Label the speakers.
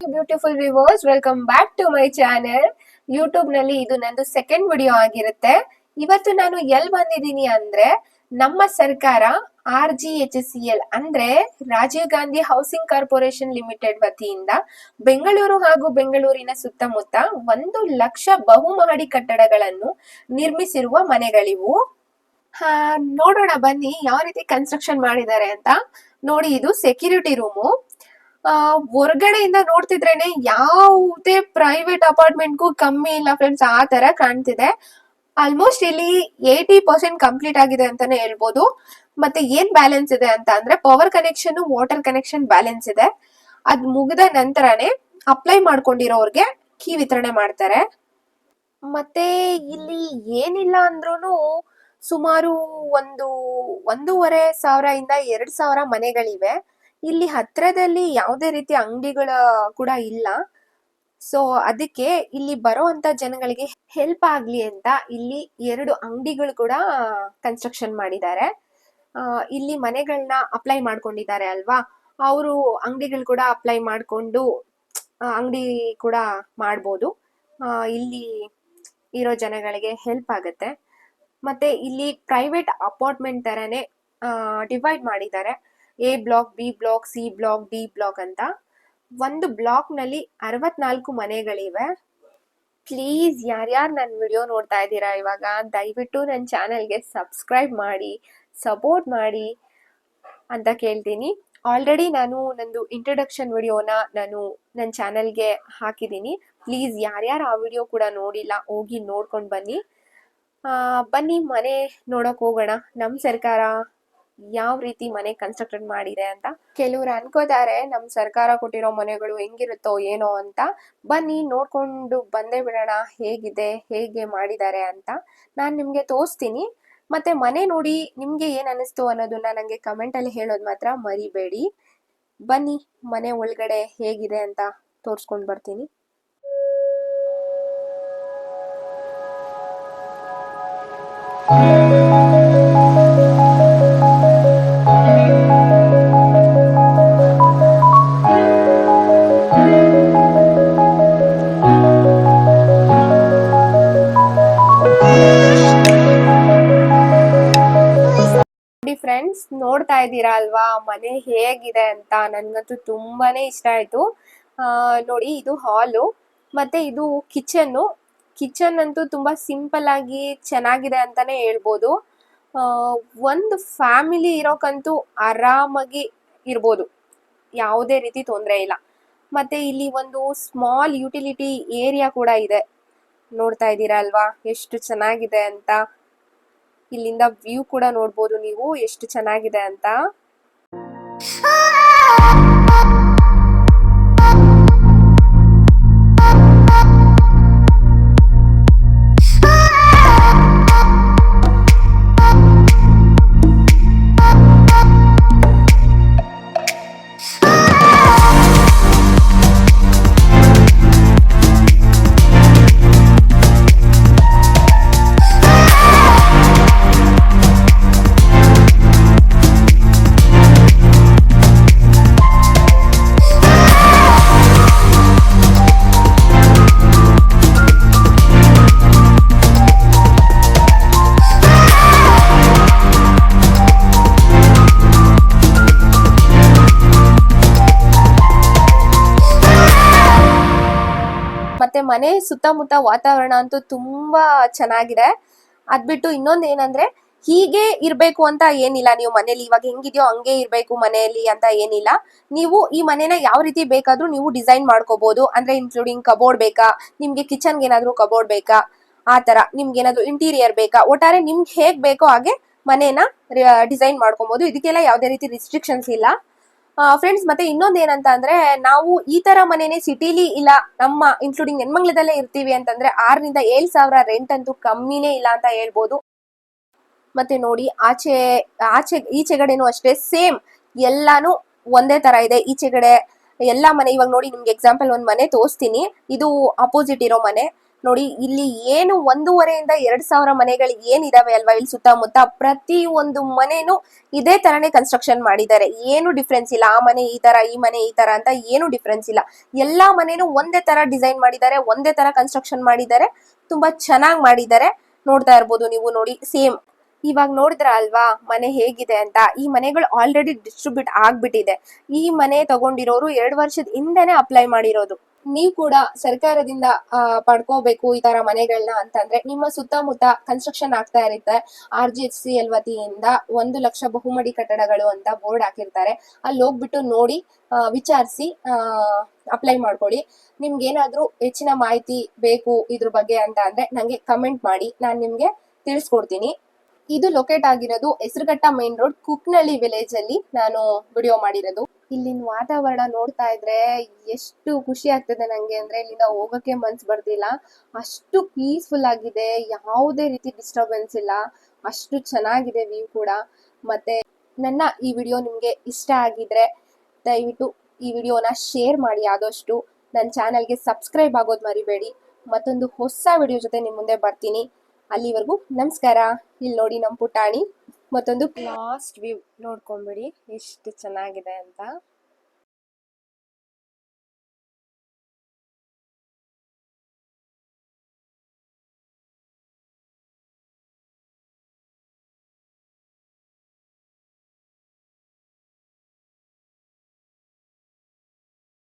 Speaker 1: Beautiful viewers welcome back to my channel ಯೂಟ್ಯೂಬ್ನಲ್ಲಿ ಇದು ನಂದು ಸೆಕೆಂಡ್ ವಿಡಿಯೋ ಆಗಿರುತ್ತೆ. ಇವತ್ತು ನಾನು ಎಲ್ ಬಂದಿದ್ದೀನಿ ಅಂದ್ರೆ ನಮ್ಮ ಸರ್ಕಾರ R G H C L ಅಂದ್ರೆ Rajiv Gandhi housing corporation limited ವತಿಯಿಂದ ಬೆಂಗಳೂರು ಹಾಗೂ ಬೆಂಗಳೂರಿನ ಸುತ್ತಮುತ್ತ ಒಂದು ಲಕ್ಷ ಬಹುಮಹಡಿ ಕಟ್ಟಡಗಳನ್ನು ನಿರ್ಮಿಸಿರುವ ಮನೆಗಳಿವು. ಹಾ, ನೋಡೋಣ ಬನ್ನಿ, ಯಾವ ರೀತಿ ಕನ್ಸ್ಟ್ರಕ್ಷನ್ ಮಾಡಿದ್ದಾರೆ ಅಂತ. ನೋಡಿ, ಇದು ಸೆಕ್ಯೂರಿಟಿ ರೂಮು ಹೊರಗಡೆಯಿಂದ ನೋಡ್ತಿದ್ರೇನೆ ಯಾವುದೇ ಪ್ರೈವೇಟ್ ಅಪಾರ್ಟ್ಮೆಂಟ್ಗೂ ಕಮ್ಮಿ ಇಲ್ಲ ಫ್ರೆಂಡ್ಸ್ ಆ ತರ ಕಾಣ್ತಿದೆ. ಆಲ್ಮೋಸ್ಟ್ ಇಲ್ಲಿ ಏಯ್ಟಿ ಪರ್ಸೆಂಟ್ ಕಂಪ್ಲೀಟ್ ಆಗಿದೆ ಅಂತಾನೆ ಹೇಳ್ಬೋದು. ಮತ್ತೆ ಏನ್ ಬ್ಯಾಲೆನ್ಸ್ ಇದೆ ಅಂತ ಅಂದ್ರೆ power connection water connection balance ಇದೆ. ಅದ್ ಮುಗಿದ ನಂತರನೇ ಅಪ್ಲೈ ಮಾಡ್ಕೊಂಡಿರೋರ್ಗೆ ಕೀ ವಿತರಣೆ ಮಾಡ್ತಾರೆ. ಮತ್ತೆ ಇಲ್ಲಿ ಏನಿಲ್ಲ ಅಂದ್ರೂ ಸುಮಾರು ಒಂದು ಒಂದೂವರೆ ಸಾವಿರ ಇಂದ ಎರಡ್ ಸಾವಿರ ಮನೆಗಳಿವೆ. ಇಲ್ಲಿ ಹತ್ರದಲ್ಲಿ ಯಾವುದೇ ರೀತಿ ಅಂಗಡಿಗಳು ಕೂಡ ಇಲ್ಲ. ಸೊ ಅದಕ್ಕೆ ಇಲ್ಲಿ ಬರೋಂತ ಜನಗಳಿಗೆ ಹೆಲ್ಪ್ ಆಗ್ಲಿ ಅಂತ ಇಲ್ಲಿ ಎರಡು ಅಂಗಡಿಗಳು ಕೂಡ ಕನ್ಸ್ಟ್ರಕ್ಷನ್ ಮಾಡಿದ್ದಾರೆ. ಇಲ್ಲಿ ಮನೆಗಳನ್ನ ಅಪ್ಲೈ ಮಾಡ್ಕೊಂಡಿದ್ದಾರೆ ಅಲ್ವಾ? ಅವರು ಅಂಗಡಿಗಳು ಕೂಡ ಅಪ್ಲೈ ಮಾಡಿಕೊಂಡು ಅಂಗಡಿ ಕೂಡ ಮಾಡ್ಬೋದು. ಇಲ್ಲಿ ಇರೋ ಜನಗಳಿಗೆ ಹೆಲ್ಪ್ ಆಗುತ್ತೆ. ಮತ್ತೆ ಇಲ್ಲಿ ಪ್ರೈವೇಟ್ ಅಪಾರ್ಟ್ಮೆಂಟ್ ತರನೇ ಡಿವೈಡ್ ಮಾಡಿದ್ದಾರೆ. A block B block C block D block ಅಂತ. ಒಂದು ಬ್ಲಾಕ್ನಲ್ಲಿ ಅರವತ್ನಾಲ್ಕು ಮನೆಗಳಿವೆ. ಪ್ಲೀಸ್ ಯಾರ್ಯಾರು ನನ್ನ ವಿಡಿಯೋ ನೋಡ್ತಾ ಇದ್ದೀರಾ ಇವಾಗ, ದಯವಿಟ್ಟು ನನ್ನ ಚಾನಲ್ಗೆ ಸಬ್ಸ್ಕ್ರೈಬ್ ಮಾಡಿ, ಸಪೋರ್ಟ್ ಮಾಡಿ ಅಂತ ಕೇಳ್ತೀನಿ. ಆಲ್ರೆಡಿ ನಾನು ನಂದು ಇಂಟ್ರಡಕ್ಷನ್ ವಿಡಿಯೋನ ನಾನು ನನ್ನ ಚಾನಲ್ಗೆ ಹಾಕಿದ್ದೀನಿ. ಪ್ಲೀಸ್ ಯಾರ್ಯಾರು ಆ ವಿಡಿಯೋ ಕೂಡ ನೋಡಿಲ್ಲ, ಹೋಗಿ ನೋಡ್ಕೊಂಡು ಬನ್ನಿ. ಬನ್ನಿ ಮನೆ ನೋಡೋಕೆ ಹೋಗೋಣ. ನಮ್ಮ ಸರ್ಕಾರ ಯಾವ ರೀತಿ ಮನೆ ಕನ್ಸ್ಟ್ರಕ್ಟೆಡ್ ಮಾಡಿದೆ ಅಂತ ಕೆಲವ್ರು ಅನ್ಕೋತಾರೆ ನಮ್ಮ ಸರ್ಕಾರ ಕೊಟ್ಟಿರೋ ಮನೆಗಳು ಹೆಂಗಿರುತ್ತೋ ಏನೋ ಅಂತ. ಬನ್ನಿ ನೋಡ್ಕೊಂಡು ಬಂದೇ ಬಿಡೋಣ, ಹೇಗಿದೆ, ಹೇಗೆ ಮಾಡಿದ್ದಾರೆ ಅಂತ ನಾನು ನಿಮಗೆ ತೋರಿಸ್ತೀನಿ. ಮತ್ತೆ ಮನೆ ನೋಡಿ ನಿಮ್ಗೆ ಏನ್ ಅನಿಸ್ತು ಅನ್ನೋದನ್ನ ನನಗೆ ಕಮೆಂಟ್ ಅಲ್ಲಿ ಹೇಳೋದು ಮಾತ್ರ ಮರಿಬೇಡಿ. ಬನ್ನಿ ಮನೆ ಒಳಗಡೆ ಹೇಗಿದೆ ಅಂತ ತೋರಿಸ್ಕೊಂಡು ಬರ್ತೀನಿ. ನೋಡಿ ಫ್ರೆಂಡ್ಸ್ ನೋಡ್ತಾ ಇದ್ದೀರಾ ಅಲ್ವಾ? ಮನೆ ಹೇಗಿದೆ ಅಂತ ನನ್ಗಂತೂ ತುಂಬಾನೇ ಇಷ್ಟ ಆಯ್ತು. ಆ, ನೋಡಿ ಇದು ಹಾಲು ಮತ್ತೆ ಇದು ಕಿಚನ್ನು ಕಿಚನ್ ಅಂತೂ ತುಂಬಾ ಸಿಂಪಲ್ ಆಗಿ ಚೆನ್ನಾಗಿದೆ ಅಂತಾನೆ ಹೇಳ್ಬೋದು. ಒಂದು ಫ್ಯಾಮಿಲಿ ಇರೋಕ್ಕಂತೂ ಆರಾಮಾಗಿ ಇರ್ಬೋದು. ಯಾವುದೇ ರೀತಿ ತೊಂದರೆ ಇಲ್ಲ. ಮತ್ತೆ ಇಲ್ಲಿ ಒಂದು ಸ್ಮಾಲ್ ಯುಟಿಲಿಟಿ ಏರಿಯಾ ಕೂಡ ಇದೆ. ನೋಡ್ತಾ ಇದ್ದೀರಾ ಅಲ್ವಾ? ಎಷ್ಟು ಚೆನ್ನಾಗಿದೆ ಅಂತ. ಇಲ್ಲಿಂದ ವ್ಯೂ ಕೂಡ ನೋಡ್ಬೋದು ನೀವು ಎಷ್ಟು ಚೆನ್ನಾಗಿದೆ ಅಂತ. ಮತ್ತೆ ಮನೆ ಸುತ್ತಮುತ್ತ ವಾತಾವರಣ ಅಂತೂ ತುಂಬಾ ಚೆನ್ನಾಗಿದೆ. ಅದ್ಬಿಟ್ಟು ಇನ್ನೊಂದ್ ಏನಂದ್ರೆ, ಹೀಗೆ ಇರ್ಬೇಕು ಅಂತ ಏನಿಲ್ಲ. ನೀವು ಮನೇಲಿ ಇವಾಗ ಹೆಂಗಿದೆಯೋ ಹಂಗೆ ಇರ್ಬೇಕು ಮನೆಯಲ್ಲಿ ಅಂತ ಏನಿಲ್ಲ. ನೀವು ಈ ಮನೆನ ಯಾವ ರೀತಿ ಬೇಕಾದ್ರೂ ನೀವು ಡಿಸೈನ್ ಮಾಡ್ಕೋಬಹುದು ಅಂದ್ರೆ ಇನ್ಕ್ಲೂಡಿಂಗ್ ಕಬೋರ್ಡ್ ಬೇಕಾ? ನಿಮ್ಗೆ ಕಿಚನ್ಗೆ ಏನಾದ್ರೂ ಕಬೋರ್ಡ್ ಬೇಕಾ? ಆ ತರ ನಿಮ್ಗೆ ಏನಾದ್ರು ಇಂಟೀರಿಯರ್ ಬೇಕಾ? ಒಟ್ಟಾರೆ ನಿಮ್ಗೆ ಹೇಗ್ ಬೇಕೋ ಹಾಗೆ ಮನೇನ ಡಿಸೈನ್ ಮಾಡ್ಕೊಬಹುದು ಇದಕ್ಕೆಲ್ಲ ಯಾವ್ದೇ ರೀತಿ ರಿಸ್ಟ್ರಿಕ್ಷನ್ಸ್ ಇಲ್ಲ. ಫ್ರೆಂಡ್ಸ್ ಮತ್ತೆ ಇನ್ನೊಂದ್ ಏನಂತ ಅಂದ್ರೆ ನಾವು ಈ ತರ ಮನೆನೆ ಸಿಟಿಲಿ ಇಲ್ಲ, ನಮ್ಮ ಇನ್ಕ್ಲೂಡಿಂಗ್ ನೆನ್ಮಂಗ್ಲದಲ್ಲೇ ಇರ್ತೀವಿ ಅಂತಂದ್ರೆ, ಆರರಿಂದ ಏಳ್ ಸಾವಿರ ರೆಂಟ್ ಅಂತೂ ಕಮ್ಮಿನೇ ಇಲ್ಲ ಅಂತ ಹೇಳ್ಬೋದು. ಮತ್ತೆ ನೋಡಿ, ಆಚೆ ಆಚೆ ಈಚೆಗಡೆನೂ ಅಷ್ಟೇ ಸೇಮ್ ಎಲ್ಲಾನು ಒಂದೇ ತರ ಇದೆ. ಈಚೆಗಡೆ ಎಲ್ಲಾ ಮನೆ, ಇವಾಗ ನೋಡಿ, ನಿಮ್ಗೆ ಎಕ್ಸಾಂಪಲ್ ಒಂದ್ ಮನೆ ತೋರಿಸ್ತೀನಿ. ಇದು ಅಪೋಸಿಟ್ ಇರೋ ಮನೆ. ನೋಡಿ, ಇಲ್ಲಿ ಏನು ಒಂದೂವರೆಯಿಂದ ಎರಡ್ ಸಾವಿರ ಮನೆಗಳು ಏನಿದಾವೆ ಅಲ್ವಾ? ಇಲ್ಲಿ ಸುತ್ತಮುತ್ತ ಪ್ರತಿ ಒಂದು ಮನೆನೂ ಇದೇ ತರನೇ ಕನ್ಸ್ಟ್ರಕ್ಷನ್ ಮಾಡಿದ್ದಾರೆ. ಏನು ಡಿಫ್ರೆನ್ಸ್ ಇಲ್ಲ. ಆ ಮನೆ ಈ ತರ, ಈ ಮನೆ ಈ ತರ ಅಂತ ಏನು ಡಿಫ್ರೆನ್ಸ್ ಇಲ್ಲ. ಎಲ್ಲಾ ಮನೆನೂ ಒಂದೇ ತರ ಡಿಸೈನ್ ಮಾಡಿದ್ದಾರೆ, ಒಂದೇ ತರ ಕನ್ಸ್ಟ್ರಕ್ಷನ್ ಮಾಡಿದ್ದಾರೆ, ತುಂಬಾ ಚೆನ್ನಾಗಿ ಮಾಡಿದ್ದಾರೆ. ನೋಡ್ತಾ ಇರ್ಬೋದು ನೀವು ನೋಡಿ ಸೇಮ್ ಇವಾಗ ನೋಡಿದ್ರ ಅಲ್ವಾ, ಮನೆ ಹೇಗಿದೆ ಅಂತ? ಈ ಮನೆಗಳು ಆಲ್ರೆಡಿ ಡಿಸ್ಟ್ರಿಬ್ಯೂಟ್ ಆಗ್ಬಿಟ್ಟಿದೆ. ಈ ಮನೆ ತಗೊಂಡಿರೋರು ಎರಡು ವರ್ಷದ ಹಿಂದೆನೆ ಅಪ್ಲೈ ಮಾಡಿರೋದು. ನೀವು ಕೂಡ ಸರ್ಕಾರದಿಂದ ಪಡ್ಕೋಬೇಕು ಈ ತರ ಮನೆಗಳನ್ನ ಅಂತಂದ್ರೆ, ನಿಮ್ಮ ಸುತ್ತಮುತ್ತ ಕನ್ಸ್ಟ್ರಕ್ಷನ್ ಆಗ್ತಾ ಇರುತ್ತೆ. R G H C L ವತಿಯಿಂದ ಒಂದು ಲಕ್ಷ ಬಹುಮಡಿ ಕಟ್ಟಡಗಳು ಅಂತ ಬೋರ್ಡ್ ಹಾಕಿರ್ತಾರೆ. ಅಲ್ಲಿ ಹೋಗ್ಬಿಟ್ಟು ನೋಡಿ ವಿಚಾರಿಸಿ ಅಪ್ಲೈ ಮಾಡ್ಕೊಳ್ಳಿ. ನಿಮ್ಗೆ ಏನಾದ್ರೂ ಹೆಚ್ಚಿನ ಮಾಹಿತಿ ಬೇಕು ಇದ್ರ ಬಗ್ಗೆ ಅಂತ ಅಂದ್ರೆ ನಂಗೆ ಕಮೆಂಟ್ ಮಾಡಿ, ನಾನು ನಿಮ್ಗೆ ತಿಳಿಸ್ಕೊಡ್ತೀನಿ. ಇದು ಲೊಕೇಟ್ ಆಗಿರೋದು Hesaraghatta main road Kuknalli village ಅಲ್ಲಿ ನಾನು ವಿಡಿಯೋ ಮಾಡಿರೋದು. ಇಲ್ಲಿನ ವಾತಾವರಣ ನೋಡ್ತಾ ಇದ್ರೆ ಎಷ್ಟು ಖುಷಿ ಆಗ್ತದೆ ನಂಗೆ ಅಂದ್ರೆ ಇಲ್ಲಿಂದ ಹೋಗಕ್ಕೆ ಮನ್ಸ್ ಬರ್ದಿಲ್ಲ. ಅಷ್ಟು ಪೀಸ್ಫುಲ್ ಆಗಿದೆ. ಯಾವುದೇ ರೀತಿ ಡಿಸ್ಟರ್ಬೆನ್ಸ್ ಇಲ್ಲ. ಅಷ್ಟು ಚೆನ್ನಾಗಿದೆ ವ್ಯೂ ಕೂಡ. ಮತ್ತೆ ನನ್ನ ಈ ವಿಡಿಯೋ ನಿಮ್ಗೆ ಇಷ್ಟ ಆಗಿದ್ರೆ ದಯವಿಟ್ಟು ಈ ವಿಡಿಯೋನ ಶೇರ್ ಮಾಡಿ ಆದಷ್ಟು. ನನ್ನ ಚಾನಲ್ಗೆ ಸಬ್ಸ್ಕ್ರೈಬ್ ಆಗೋದು ಮರಿಬೇಡಿ. ಮತ್ತೊಂದು ಹೊಸ ವಿಡಿಯೋ ಜೊತೆ ನಿಮ್ಮ ಮುಂದೆ ಬರ್ತೀನಿ. ಅಲ್ಲಿವರೆಗೂ ನಮಸ್ಕಾರ. ಇಲ್ಲಿ ನೋಡಿ ನಮ್ಮ ಪುಟಾಣಿ. ಮತ್ತೊಂದು ಲಾಸ್ಟ್ ವ್ಯೂ ನೋಡ್ಕೊಂಬಿಡಿ ಎಷ್ಟು ಚೆನ್ನಾಗಿದೆ ಅಂತ.